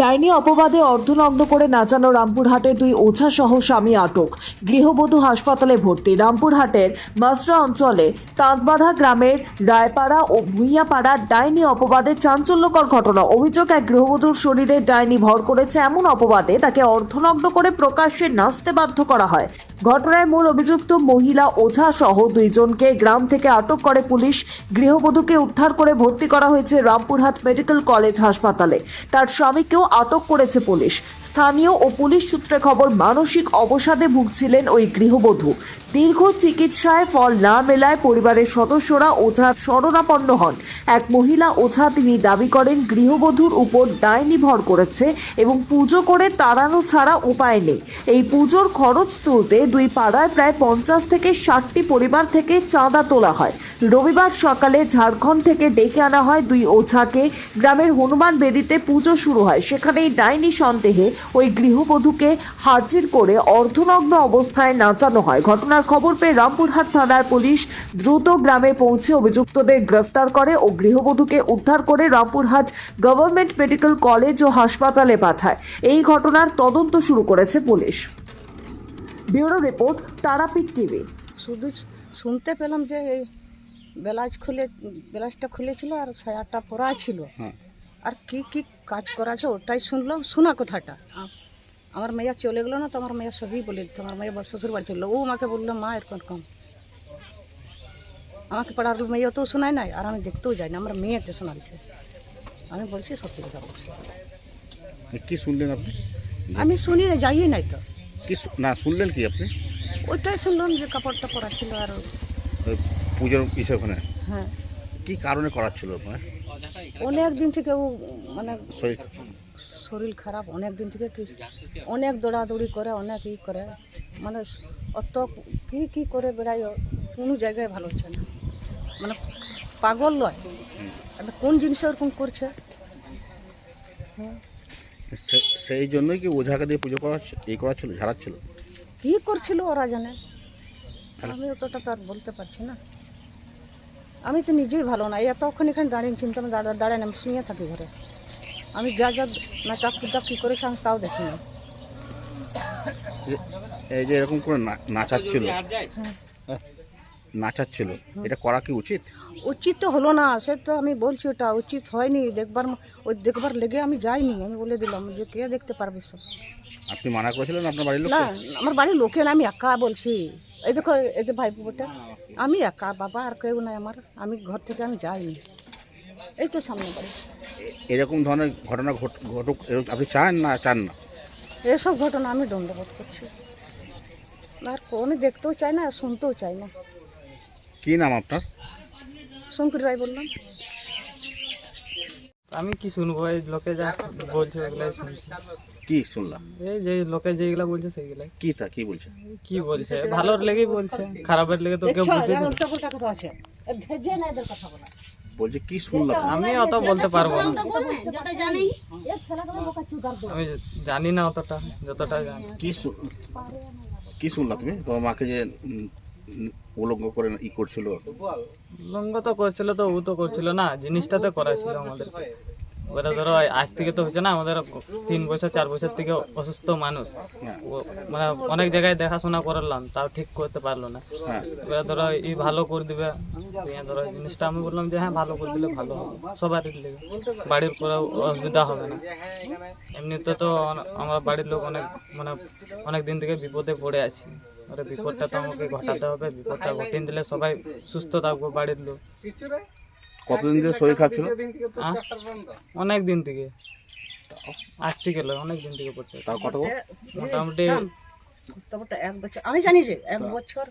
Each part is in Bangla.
ডাইনি অপবাদে অর্ধনগ্ন করে নাচানো রামপুরহাটে দুই ওঝা সহ স্বামী আটক। গৃহবধূ হাসপাতালে ভর্তি। রামপুরহাটের মাসরা অঞ্চলে তাঁতবাধা গ্রামের রায়পাড়া ও ভুইয়াপাড়া ডাইনি অপবাদে চাঞ্চল্যকর ঘটনা। অভিযোগ, এক গৃহবধূর শরীরে ডাইনি ভর করেছে এমন অপবাদে তাকে অর্ধনগ্ন করে প্রকাশ্যে নাচতে বাধ্য করা হয়। ঘটনায় মূল অভিযুক্ত মহিলা ওঝা সহ দুইজনকে গ্রাম থেকে আটক করে পুলিশ। গৃহবধূকে উদ্ধার করে ভর্তি করা হয়েছে রামপুরহাট মেডিকেল কলেজ হাসপাতালে। তার স্বামীকেও আটক করেছে পুলিশ। স্থানীয় ও পুলিশ সূত্রে খবর, মানসিক অবসাদে ভুগছিলেন ওই গৃহবধূ। দীর্ঘ চিকিৎসায় ফল না মেলায় পরিবারের সদস্যরা ওঝার শরণাপন্ন হন। এক মহিলা ওঝা তিনি দাবি করেন, গৃহবধূর উপর ডাইনি ভর করেছে এবং পুজো করে তাড়ানো ছাড়া উপায় নেই। এই পুজোর খরচ তুলতে দুই পাড়ায় প্রায় পঞ্চাশ থেকে ষাটটি পরিবার থেকে চাঁদা তোলা হয়। রবিবার সকালে ঝাড়খণ্ড থেকে ডেকে আনা হয় দুই ওঝাকে। গ্রামের হনুমান বেদিতে পুজো শুরু হয়। সেখানেই ডাইনি সন্দেহে ওই গৃহবধূকে হাজির করে অর্ধনগ্ন অবস্থায় নাচানো হয়। ঘটনার খবর পেয়ে রামপুরহাট থানার পুলিশ দ্রুত গ্রামে পৌঁছে অভিযুক্তদের গ্রেফতার করে ও গৃহবধূকে উদ্ধার করে রামপুরহাট গভর্নমেন্ট মেডিকেল কলেজ ও হাসপাতালে পাঠায়। এই ঘটনার তদন্ত শুরু করেছে police. Bureau report Tarapith TV. শুধু শুনতে পেলাম যে এই ব্লাউজ খুলে ব্লাউজটা খুলেছিল আর সায়াটা পরা ছিল। হ্যাঁ। আর কি কি কাজ করা আছে ওটাই শুনলাম। শোনা কথাটা। আমার মেয়া চলে গেলো না তো আমার মেয়া সবই বলে দিত। আমার মেয়ে শ্বশুর বাড়ি চলল ও আমাকে বলল মা এরকম কম। আমাকে পাড়ার মেয়ে তো শোনায় নাই আর আমি দেখতেও যাই না। আমার মেয়েতে শোনাচ্ছে। আমি বলছি সত্যি কথা বলছি কি শুনলেন আপনি? আমি শুনি না যাইই নাই তো। কি না শুনলেন কি আপনি? ওইটাই শুনলাম যে কাপড়টা পরা ছিল আর ওই পুজোর ইসে ওখানে। হ্যাঁ। কি কারণে করাচ্ছিল ওখানে অনেক দিন থেকে ও মানে শরীর খারাপ অনেক দিন থেকে কি অনেক দৌড়াদৌড়ি করে অনেক ই করে। মানে অত কি কি করে বেড়াই কোনো জায়গায় ভালো হচ্ছে না। মানে পাগল নয়। এটা কোন জিনিসে ওরকম করছে? সে- সেই জন্যই কি ওঝাকে দিয়ে পুজো করাচ্ছে এই করাচ্ছিল ঝাড়াচ্ছিল? কি করছিল ওরা জানে? আমি অতটা তো আর বলতে পারছি না। আমি তো নিজেই ভালো না এতক্ষণ এখানে দাঁড়িয়ে চিন্তা আমি দাঁড়া দাঁড়ায় না আমি শুয়ে থাকি ঘরে। আমি যা যা না চাকরি কী করে আমি তাও দেখি না এই যে এরকম করে না- নাচাচ্ছিল। হ্যাঁ, নাচাচ্ছিল। এটা করা কি উচিত? উচিত তো হলো না সে তো আমি বলছি ওটা উচিত হয়নি দেখবার ওই দেখবার লেগে আমি যাইনি আমি বলে দিলাম যে কে দেখতে পারবে সব। আপনি মানা করেছিলেন আপনার বাড়ির লোক না আমার বাড়ির লোকে না আমি একা বলছি। এই দেখো এই যে ভাই বোটা আমি একা বাবা আর কেউ নাই আমার আমি ঘর থেকে আমি যাইনি। এই তো সামনে বাড়ি। এরকম ধরনের ঘটনা ঘট- ঘটুক আপনি চান না চান না? এসব ঘটনা আমি দণ্ডবোধ করছি। আর কোনো দেখতেও চাই না আর শুনতেও চাই না। কী নাম আপনার? শঙ্কর রায় বললাম। আমি কি শুনব? এই লোকে যা বলছে ওগুলাই শুনছি। কি শুনলাম এই যে লোকে যেগুলা বলছে সেইগুলাই। কি তা কি বলছে? কি বলছে? ভালোর লেগেই বলছে খারাপের লেগে তো কেউ দেবে না। উল্টা পুল্টা কথা আছে। ভেজে না এদের কথা বলা। বলছে কি শুনলাম আমি অত বলতে পারব না। যেটা জানি আমি জানি না অতটা যতটা জানি। কি কি শুনলা তুমি? তোমার মাকে যে উলঙ্গ করে ই করছিল? লঙ্গ তো করছিল তো ও তো করছিল না জিনিসটা তো করাইছিল আমাদের। ওরা ধরো আজ থেকে তো হচ্ছে না আমাদের তিন বছর চার বছর থেকে অসুস্থ মানুষ। মানে অনেক জায়গায় দেখাশোনা করলাম তাও ঠিক করতে পারল না। হ্যাঁ। এবার ধরো ই ভালো করে দিবে। ধরো জিনিসটা আমি বললাম যে হ্যাঁ ভালো করে দিলে ভালো হবে। সবারই লেগে বাড়ির কোনো অসুবিধা হবে না। এমনিতে তো আমার বাড়ির লোক অনেক মানে অনেক দিন থেকে বিপদে পড়ে আছি। ওরে বিপদটা তো আমাকে ঘটাতে হবে বিপদটা ঘটিয়ে দিলে সবাই সুস্থ থাকব বাড়ির লোক। কতদিন ধরে শরীর খারাপ ছিল? অনেক দিন থেকে। আজ থেকে লয় অনেক দিন থেকে পড়ছে। তাও কত মোটামুটি এক বছর। আমি জানি যে এক বছর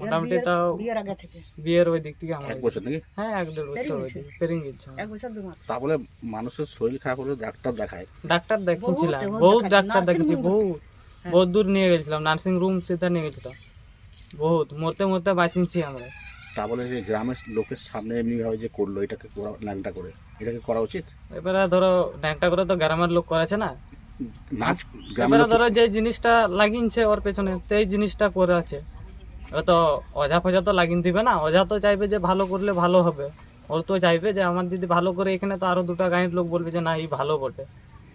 মোটামুটি তাও বিয়ের আগে থেকে। বিয়ের ওই দিক থেকে আমার এক বছর নাকি? হ্যাঁ এক দেড় বছর হয়েছে পেরিং গেছে। এক বছর দু মাস। তা বলে মানুষের শরীর খারাপ হলে ডাক্তার দেখায়। ডাক্তার দেখিয়েছিলাম বহুত বহুত ডাক্তার দেখেছি বহুত। বহুত দূর নিয়ে গেছিলাম নার্সিং রুম সেটা নিয়ে গেছিলাম। বহুত মরতে মরতে বাঁচিয়েছি আমরা। তা বলে যে গ্রামের লোকের সামনে এমনি ভাবে যে করল এটাকে করা- ল্যাংটা করে এটাকে করা উচিত? এবারে ধরো ন্যাংটা করে তো গ্রামের লোক করেছে না। নাচ গ্রামের এবারে লোক ধরো যে জিনিসটা লাগিনছে ওর পেছনে তো এই জিনিসটা করে আছে। ও তো অজা ফজা তো লাগিন দিবে না অজা তো চাইবে যে ভালো করলে ভালো হবে। ওর তো চাইবে যে আমার যদি ভালো করে এখানে তো আরও দুটো গাঁয়ের লোক বলবে যে না এই ভালো বটে।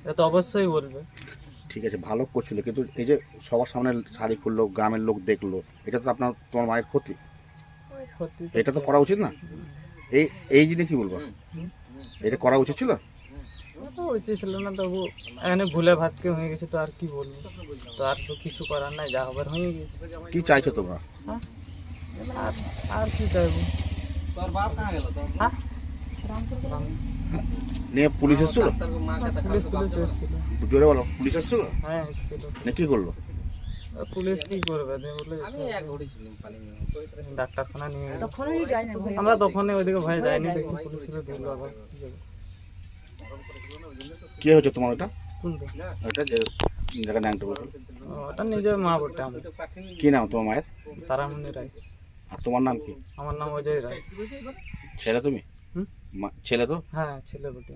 এটা তো অবশ্যই বলবে। ঠিক আছে ভালো করছিল। কিন্তু এই যে সবার সামনে শাড়ি খুললো গ্রামের লোক দেখল এটা তো আপনার তোমার মায়ের ক্ষতি? এটা তো করা উচিত না? এই এই জিনিস কি বলব? এটা করা উচিত ছিল? উচিত ছিল না তবু এখানে ভুলে ভাতকে হয়ে গেছে তো আর কি বলব? তো আর তো কিছু করার নাই যা হবার হয়ে গেছে। কি চাইছো তোমরা? আর আর কি চাইব? হ্যাঁ? নিয়ে পুলিশ এসেছিল? পুলিশ তুলিশ এসেছিল। জোরে বলো পুলিশ এসেছিল হ্যাঁ এসেছিল না কি করল? পুলিশ কি করবে? ডাক্তারখানা নিয়ে আমরা তখনই ওইদিকে ভয়ে যাইনি দেখছি পুলিশ পুলিশ দিল আবার। কি যাবে। হয়েছে তোমার ওটা? ওটা যে জায়গা ন্যাংটা বলছো ও, ওটা নিজের মা বটে আমার। কি নাম তোমার মায়ের? তারামণি রায়। আর তোমার নাম কি? আমার নাম অজয় রায়। ছেলে তুমি? মা- ছেলে তো? হ্যাঁ ছেলে বটে।